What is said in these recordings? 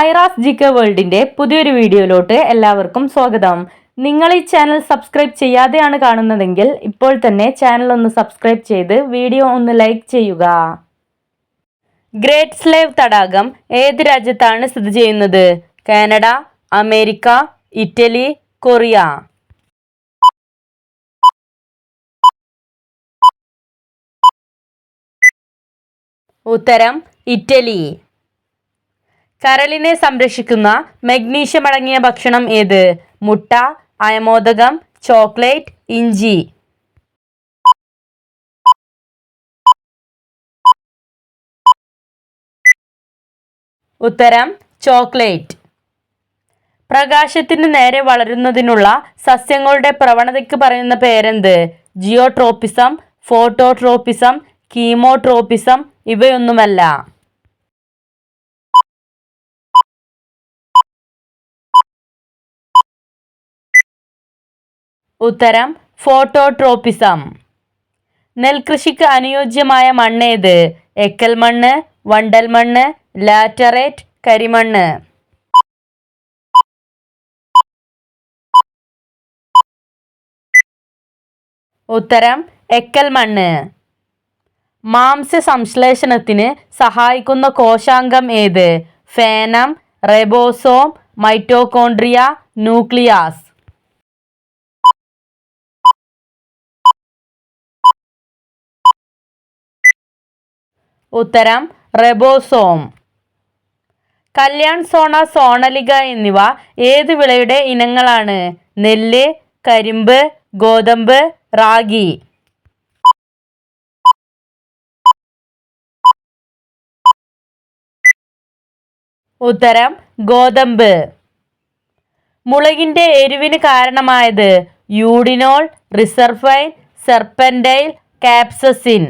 ഐറാസ് ജിക്ക വേൾഡിന്റെ പുതിയൊരു വീഡിയോയിലോട്ട് എല്ലാവർക്കും സ്വാഗതം. നിങ്ങൾ ഈ ചാനൽ സബ്സ്ക്രൈബ് ചെയ്യാതെയാണ് കാണുന്നതെങ്കിൽ ഇപ്പോൾ തന്നെ ചാനൽ ഒന്ന് സബ്സ്ക്രൈബ് ചെയ്ത് വീഡിയോ ഒന്ന് ലൈക്ക് ചെയ്യുക. ഗ്രേറ്റ് സ്ലേവ് തടാകം ഏത് രാജ്യത്താണ് സ്ഥിതി ചെയ്യുന്നത്? Canada America Italy Korea. ഉത്തരം ഇറ്റലി. കരളിനെ സംരക്ഷിക്കുന്ന മഗ്നീഷ്യം അടങ്ങിയ ഭക്ഷണം ഏത്? മുട്ട അയമോദകം ചോക്ലേറ്റ് ഇഞ്ചി. ഉത്തരം ചോക്ലേറ്റ്. പ്രകാശത്തിന് നേരെ വളരുന്നതിനുള്ള സസ്യങ്ങളുടെ പ്രവണതയ്ക്ക് പറയുന്ന പേരെന്ത്? ജിയോട്രോപ്പിസം ഫോട്ടോട്രോപ്പിസം കീമോട്രോപ്പിസം ഇവയൊന്നുമല്ല. ഉത്തരം ഫോട്ടോട്രോപ്പിസം. നെൽകൃഷിക്ക് അനുയോജ്യമായ മണ്ണേത് എക്കൽ മണ്ണ് വണ്ടൽ മണ്ണ് ലാറ്ററേറ്റ് കരിമണ്ണ്. ഉത്തരം എക്കൽ മണ്ണ്. മാംസ്യ സംശ്ലേഷണത്തിന് സഹായിക്കുന്ന കോശാംഗം ഏത്? ഫേനം റെബോസോം മൈറ്റോകോൺഡ്രിയ ന്യൂക്ലിയാസ്. ഉത്തരം റെബോസോം. കല്യാൺ സോണ സോണലിക എന്നിവ ഏത് വിളയുടെ ഇനങ്ങളാണ്? നെല്ല് കരിമ്പ് ഗോതമ്പ് റാഗി. ഉത്തരം ഗോതമ്പ്. മുളകിന്റെ എരിവിന് കാരണമായത് യൂഡിനോൾ റിസർഫൈൻ സെർപ്പൻഡൈൽ കാപ്സസിൻ.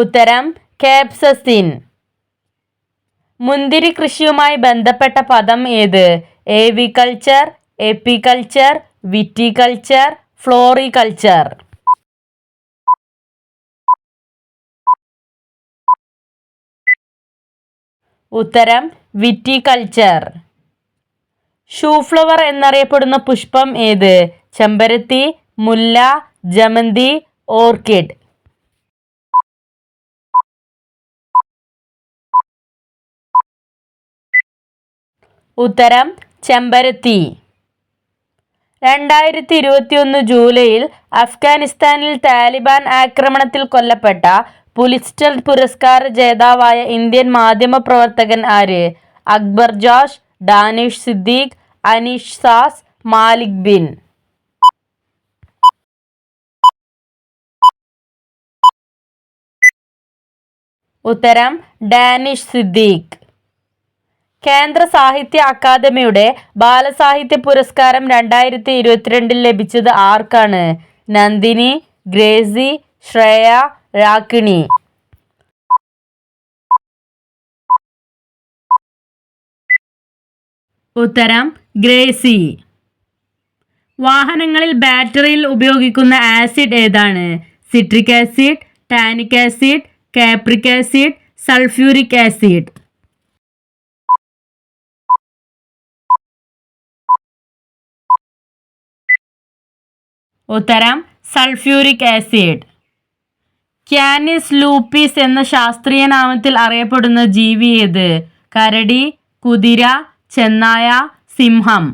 ഉത്തരം കാപ്സസിൻ. മുന്തിരി കൃഷിയുമായി ബന്ധപ്പെട്ട പദം ഏത്? Aviculture apiculture viticulture floriculture. ഉത്തരം വിറ്റികൾച്ചർ. ഷൂഫ്ലവർ എന്നറിയപ്പെടുന്ന പുഷ്പം ഏത്? ചെമ്പരത്തി മുല്ല ജമന്തി ഓർക്കിഡ്. ഉത്തരം ചെമ്പരത്തി. രണ്ടായിരത്തി ഇരുപത്തിയൊന്ന് ജൂലൈയിൽ അഫ്ഗാനിസ്ഥാനിൽ താലിബാൻ ആക്രമണത്തിൽ കൊല്ലപ്പെട്ട പുലിസ്റ്റർ പുരസ്കാര ജേതാവായ ഇന്ത്യൻ മാധ്യമ പ്രവർത്തകൻ ആര്? അക്ബർ ജോഷ് ഡാനിഷ് സിദ്ദീഖ് അനീഷ് സാസ് മാലിക് ബിൻ. ഉത്തരം ഡാനിഷ് സിദ്ദീഖ്. കേന്ദ്ര സാഹിത്യ അക്കാദമിയുടെ ബാലസാഹിത്യ പുരസ്കാരം രണ്ടായിരത്തി ഇരുപത്തിരണ്ടിൽ ലഭിച്ചത് ആർക്കാണ്? നന്ദിനി ഗ്രേസി ശ്രേയ രാക്കിണി. ഉത്തരം ഗ്രേസി. വാഹനങ്ങളിൽ ബാറ്ററിയിൽ ഉപയോഗിക്കുന്ന ആസിഡ് ഏതാണ്? Citric acid tannic acid capric acid sulphuric acid. ഉത്തരം സൾഫ്യൂരിക് ആസിഡ്. ക്യാനിസ് ലൂപ്പിസ് എന്ന ശാസ്ത്രീയ നാമത്തിൽ അറിയപ്പെടുന്ന ജീവി ഏത്? കരടി കുതിര ചെന്നായ സിംഹം.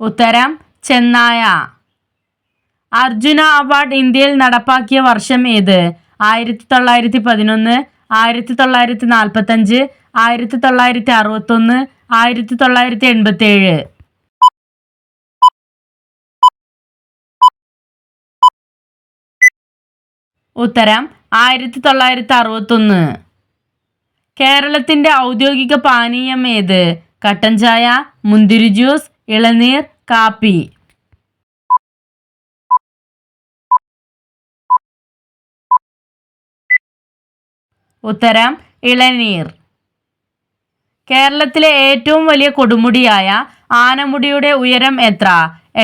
ഉത്തരം ചെന്നായ. അർജുന അവാർഡ് ഇന്ത്യയിൽ നടപ്പാക്കിയ വർഷം ഏത്? ആയിരത്തി തൊള്ളായിരത്തി പതിനൊന്ന് ആയിരത്തി തൊള്ളായിരത്തി നാൽപ്പത്തഞ്ച് ആയിരത്തി തൊള്ളായിരത്തി അറുപത്തൊന്ന് ആയിരത്തി തൊള്ളായിരത്തി എൺപത്തി ഏഴ് ഉത്തരം ആയിരത്തി തൊള്ളായിരത്തി അറുപത്തൊന്ന് കേരളത്തിന്റെ ഔദ്യോഗിക പാനീയം ഏത്? കട്ടൻ ചായ മുന്തിരി ജ്യൂസ് ഇളനീർ കാപ്പി. ഉത്തരം ഇളനീർ. കേരളത്തിലെ ഏറ്റവും വലിയ കൊടുമുടിയായ ആനമുടിയുടെ ഉയരം എത്ര?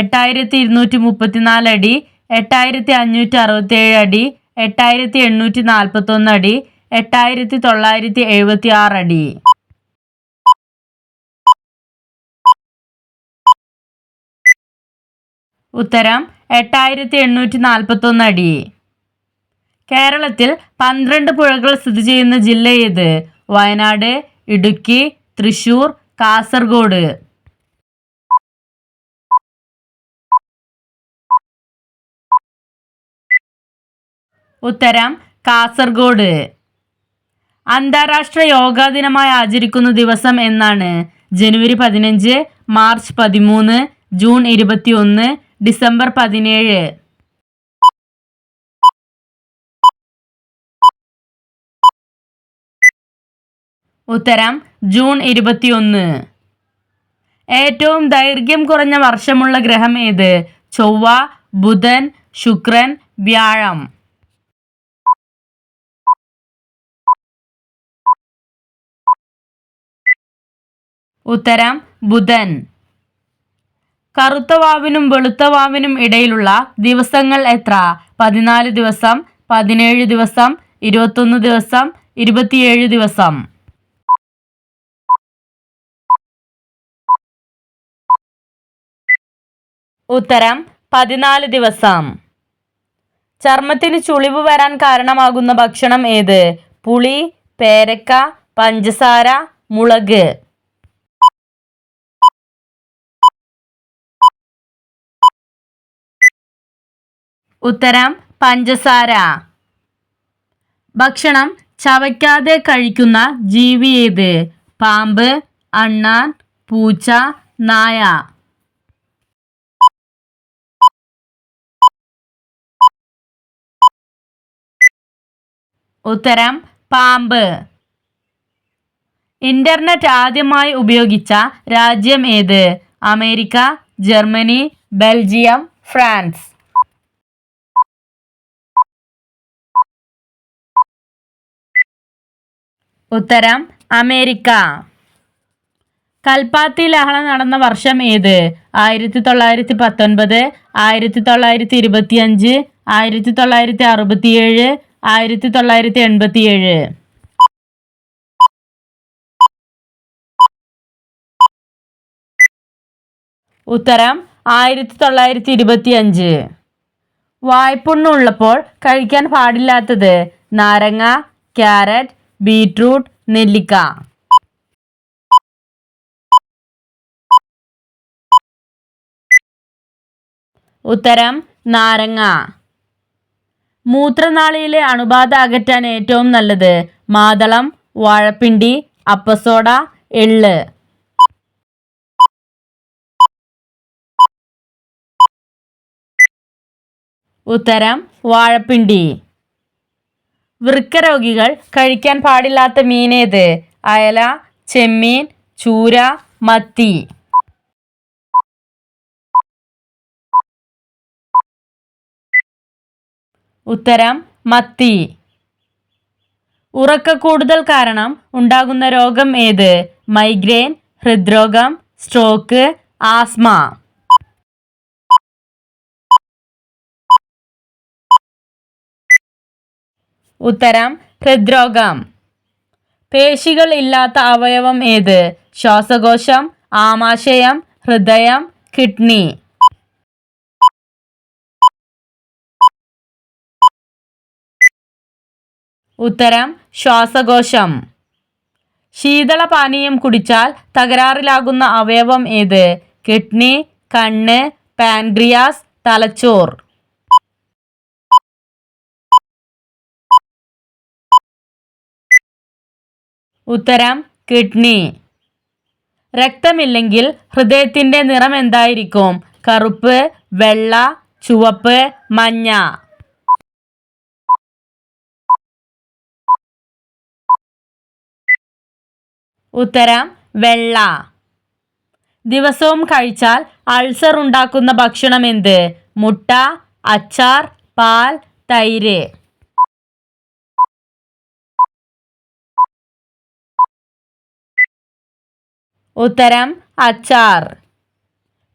എട്ടായിരത്തി ഇരുന്നൂറ്റി മുപ്പത്തിനാല് അടി എട്ടായിരത്തി അഞ്ഞൂറ്റി അറുപത്തി ഏഴ് അടി എട്ടായിരത്തി എണ്ണൂറ്റി നാൽപ്പത്തി ഒന്ന് അടി എട്ടായിരത്തി തൊള്ളായിരത്തി എഴുപത്തി ആറ് അടി. ഉത്തരം എട്ടായിരത്തി എണ്ണൂറ്റി നാൽപ്പത്തി ഒന്ന് അടി. കേരളത്തിൽ പന്ത്രണ്ട് പുഴകൾ സ്ഥിതി ചെയ്യുന്ന ജില്ല ഏത്? വയനാട് ഇടുക്കി തൃശൂർ കാസർഗോഡ്. ഉത്തരം കാസർഗോഡ്. അന്താരാഷ്ട്ര യോഗാ ദിനമായി ആചരിക്കുന്ന ദിവസം എന്നാണ് ജനുവരി പതിനഞ്ച് മാർച്ച് പതിമൂന്ന് ജൂൺ ഇരുപത്തിയൊന്ന് ഡിസംബർ പതിനേഴ്. ഉത്തരം ജൂൺ ഇരുപത്തിയൊന്ന്. ഏറ്റവും ദൈർഘ്യം കുറഞ്ഞ വർഷമുള്ള ഗ്രഹം ഏത്? ചൊവ്വ ബുധൻ ശുക്രൻ വ്യാഴം. ഉത്തരം ബുധൻ. കറുത്ത വാവിനും വെളുത്ത വാവിനും ഇടയിലുള്ള ദിവസങ്ങൾ എത്ര? പതിനാല് ദിവസം പതിനേഴ് ദിവസം ഇരുപത്തൊന്ന് ദിവസം ഇരുപത്തിയേഴ് ദിവസം. ഉത്തരം പതിനാല് ദിവസം. ചർമ്മത്തിന് ചുളിവ് വരാൻ കാരണമാകുന്ന ഭക്ഷണം ഏത്? പുളി പേരക്ക പഞ്ചസാര മുളക്. ഉത്തരം പഞ്ചസാര. ഭക്ഷണം ചവയ്ക്കാതെ കഴിക്കുന്ന ജീവി ഏത്? പാമ്പ് അണ്ണാൻ പൂച്ച നായ. ഉത്തരം പാമ്പ്. ഇന്റർനെറ്റ് ആദ്യമായി ഉപയോഗിച്ച രാജ്യം ഏത്? America Germany Belgium France. ഉത്തരം അമേരിക്ക. കൽപ്പാത്തി ലഹള നടന്ന വർഷം ഏത്? ആയിരത്തി തൊള്ളായിരത്തി പത്തൊൻപത് ആയിരത്തി തൊള്ളായിരത്തി ഇരുപത്തിയഞ്ച് ആയിരത്തി തൊള്ളായിരത്തി അറുപത്തിയേഴ് ആയിരത്തി തൊള്ളായിരത്തി എൺപത്തിയേഴ് ഉത്തരം ആയിരത്തി തൊള്ളായിരത്തി ഇരുപത്തി അഞ്ച് വായ്പുണ്ണുള്ളപ്പോൾ കഴിക്കാൻ പാടില്ലാത്തത് നാരങ്ങ ക്യാരറ്റ് ബീട്രൂട്ട് നെല്ലിക്ക. ഉത്തരം നാരങ്ങ. മൂത്രനാളിയിലെ അണുബാധ അകറ്റാൻ ഏറ്റവും നല്ലത് മാതളം വാഴപ്പിണ്ടി അപ്പസോഡ എള്ള്. ഉത്തരം വാഴപ്പിണ്ടി. വൃക്കരോഗികൾ കഴിക്കാൻ പാടില്ലാത്ത മീനേത്? അയല ചെമ്മീൻ ചൂര മത്തി. ഉത്തരം മത്തി. ഉറക്ക കൂടുതൽ കാരണം ഉണ്ടാകുന്ന രോഗം ഏത്? മൈഗ്രെയിൻ ഹൃദ്രോഗം സ്ട്രോക്ക് ആസ്മ. ഉത്തരം ഹൃദ്രോഗം. പേശികൾ ഇല്ലാത്ത അവയവം ഏത്? ശ്വാസകോശം ആമാശയം ഹൃദയം കിഡ്നി. ഉത്തരം ശ്വാസകോശം. ശീതളപാനീയം കുടിച്ചാൽ തകരാറിലാകുന്ന അവയവം ഏത്? കിഡ്നി കണ്ണ് പാൻക്രിയാസ് തലച്ചോർ. ഉത്തരം കിഡ്നി. രക്തമില്ലെങ്കിൽ ഹൃദയത്തിന്റെ നിറം എന്തായിരിക്കും? കറുപ്പ് വെള്ള ചുവപ്പ് മഞ്ഞ. ഉത്തരം വെള്ള. ദിവസവും കഴിച്ചാൽ അൾസർ ഉണ്ടാക്കുന്ന ഭക്ഷണം എന്ത്? മുട്ട അച്ചാർ പാൽ തൈര്. ഉത്തരം അച്ചാർ.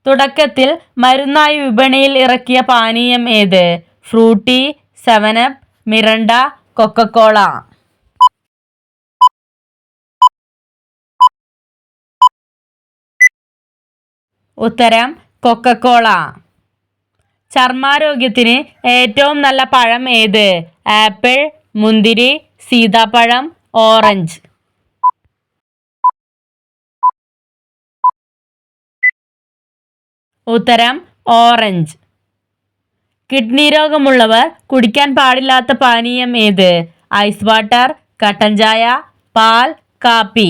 തുടക്കത്തിൽ മരുന്നായി വിപണിയിൽ ഇറക്കിയ പാനീയം ഏത്? Frooti seven up Mirinda Coca Cola. ഉത്തരം കൊക്കക്കോള. ചർമാരോഗ്യത്തിന് ഏറ്റവും നല്ല പഴം ഏത്? ആപ്പിൾ മുന്തിരി സീതാപ്പഴം ഓറഞ്ച്. ഉത്തരം ഓറഞ്ച്. കിഡ്നി രോഗമുള്ളവർ കുടിക്കാൻ പാടില്ലാത്ത പാനീയം ഏത്? ഐസ് വാട്ടർ കട്ടൻ ചായ പാൽ കാപ്പി.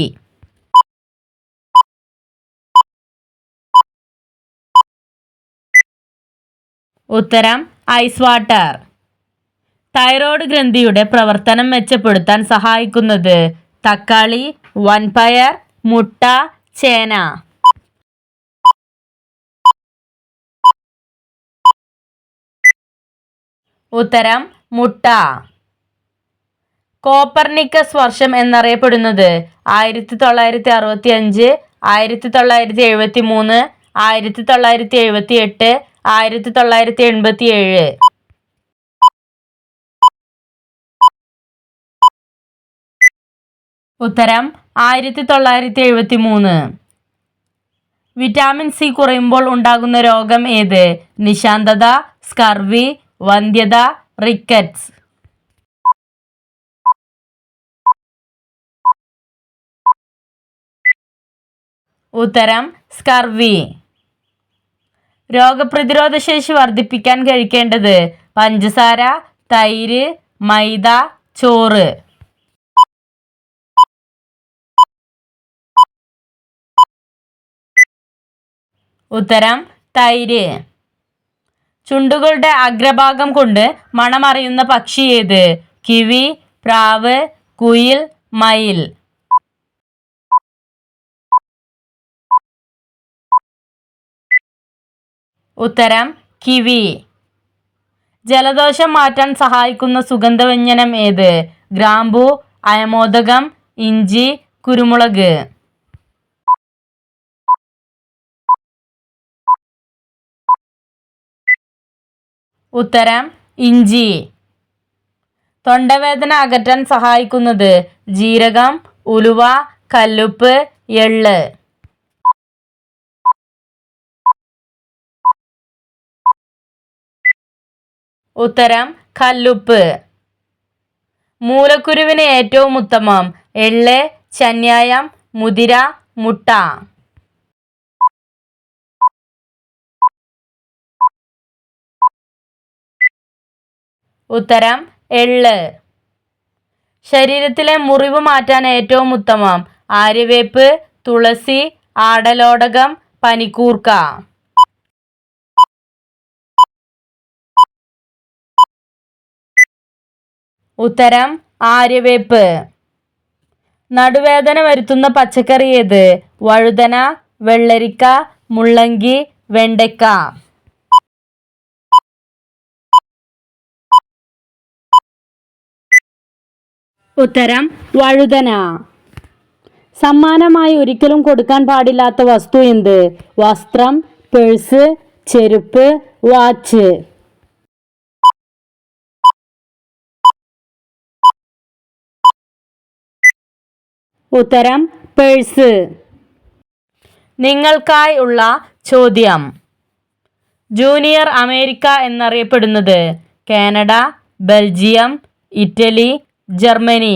ഉത്തരം ഐസ് വാട്ടർ. തൈറോയ്ഡ് ഗ്രന്ഥിയുടെ പ്രവർത്തനം മെച്ചപ്പെടുത്താൻ സഹായിക്കുന്നത് തക്കാളി വൻപയർ മുട്ട ചേന. ഉത്തരം മുട്ട. കോപ്പർണിക്കസ് വർഷം എന്നറിയപ്പെടുന്നത് ആയിരത്തി തൊള്ളായിരത്തി അറുപത്തി അഞ്ച് ആയിരത്തി തൊള്ളായിരത്തി എഴുപത്തി മൂന്ന് ആയിരത്തി തൊള്ളായിരത്തി എഴുപത്തി എട്ട് ആയിരത്തി തൊള്ളായിരത്തി എൺപത്തി ഏഴ് ഉത്തരം ആയിരത്തി തൊള്ളായിരത്തി എഴുപത്തി മൂന്ന് വിറ്റാമിൻ സി കുറയുമ്പോൾ ഉണ്ടാകുന്ന രോഗം ഏത്? നിശാന്തത സ്കർവി വന്ധ്യത റിക്കറ്റ്സ്. ഉത്തരം സ്കർവി. രോഗപ്രതിരോധ ശേഷി വർദ്ധിപ്പിക്കാൻ കഴിക്കേണ്ടത് പഞ്ചസാര തൈര് മൈദ ചോറ്. ഉത്തരം തൈര്. ചുണ്ടുകളുടെ അഗ്രഭാഗം കൊണ്ട് മണമറിയുന്ന പക്ഷി ഏത്? കിവി പ്രാവ് കുയിൽ മയിൽ. ഉത്തരം കിവി. ജലദോഷം മാറ്റാൻ സഹായിക്കുന്ന സുഗന്ധവ്യഞ്ജനം ഏത്? ഗ്രാമ്പു അയമോദകം ഇഞ്ചി കുരുമുളക്. ഉത്തരം ഇഞ്ചി. തൊണ്ടവേദന അകറ്റാൻ സഹായിക്കുന്നത് ജീരകം ഉലുവ കല്ലുപ്പ് എള്ള്. ഉത്തരം കല്ലുപ്പ്. മൂലക്കുരുവിന് ഏറ്റവും ഉത്തമം എള്ള് ചന്യായം മുതിര മുട്ട. ഉത്തരം എള്ള്. ശരീരത്തിലെ മുറിവ് മാറ്റാൻ ഏറ്റവും ഉത്തമം ആര്യവേപ്പ് തുളസി ആടലോടകം പനിക്കൂർക്ക. ഉത്തരം ആര്യവേപ്പ്. നടുവേദന വരുത്തുന്ന പച്ചക്കറി ഏത്? വഴുതന വെള്ളരിക്ക മുള്ളങ്കി വെണ്ടയ്ക്ക. ഉത്തരം വഴുതന. സമ്മാനമായി ഒരിക്കലും കൊടുക്കാൻ പാടില്ലാത്ത വസ്തു എന്ത്? വസ്ത്രം പേഴ്സ് ചെരുപ്പ് വാച്ച്. ഉത്തരം പേഴ്സ്. നിങ്ങൾക്കായി ഉള്ള ചോദ്യം. ജൂനിയർ അമേരിക്ക എന്നറിയപ്പെടുന്നത് കാനഡ ബെൽജിയം ഇറ്റലി ജർമ്മനി.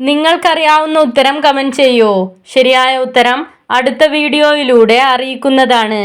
നിങ്ങൾക്കറിയാവുന്ന ഉത്തരം കമന്റ് ചെയ്യൂ. ശരിയായ ഉത്തരം അടുത്ത വീഡിയോയിലൂടെ അറിയിക്കുന്നതാണ്.